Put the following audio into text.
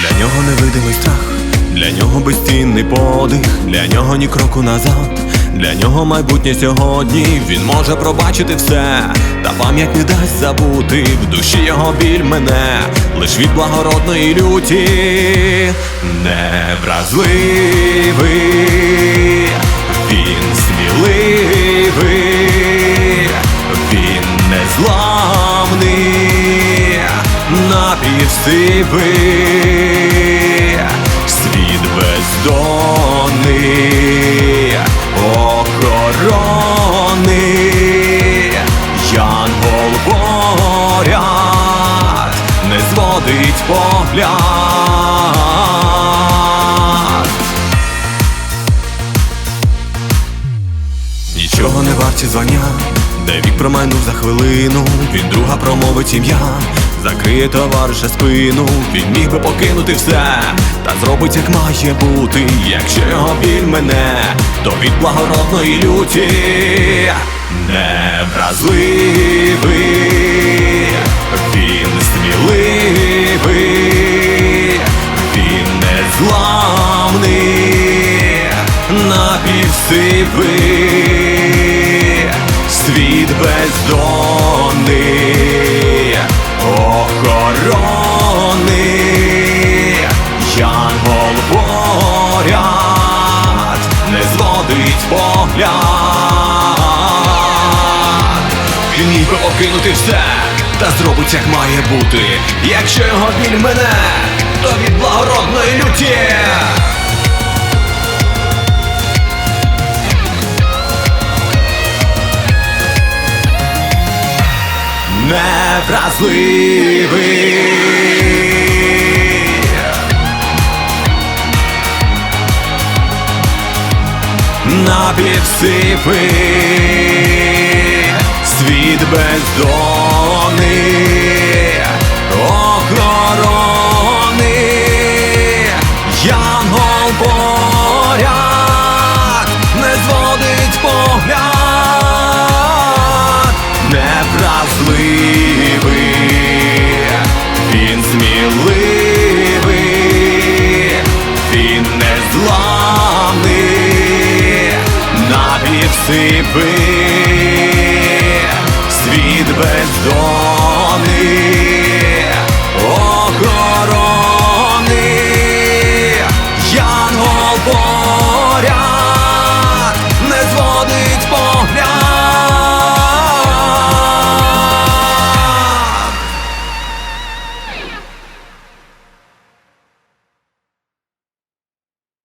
Для нього невидимий страх, для нього безцінний подих, для нього ні кроку назад, для нього майбутнє сьогодні. Він може пробачити все, та пам'ять не дасть забути. В душі його біль мене, лиш від благородної люті, невразливий, він сміливий, він незламний, напівсивий, світ бездонний, охорони, Янгол поряд, не зводить погляд. Нічого не варті звання, де вік промайнув за хвилину, він друга промовить ім'я, закриє товариша спину, він міг би покинути все, та зробить як має бути, якщо його біль мене, то від благородної люті невразливий, він сміливий, він незламний, напівсивий, зводить погляд. Він міг би покинути все, та зробить як має бути. Якщо його біль мене, то від благородної люті. Невразливий підсипи, світ бездони, охорони, янгол поряд. Не зводить погляд, не невразливий, він сміливий.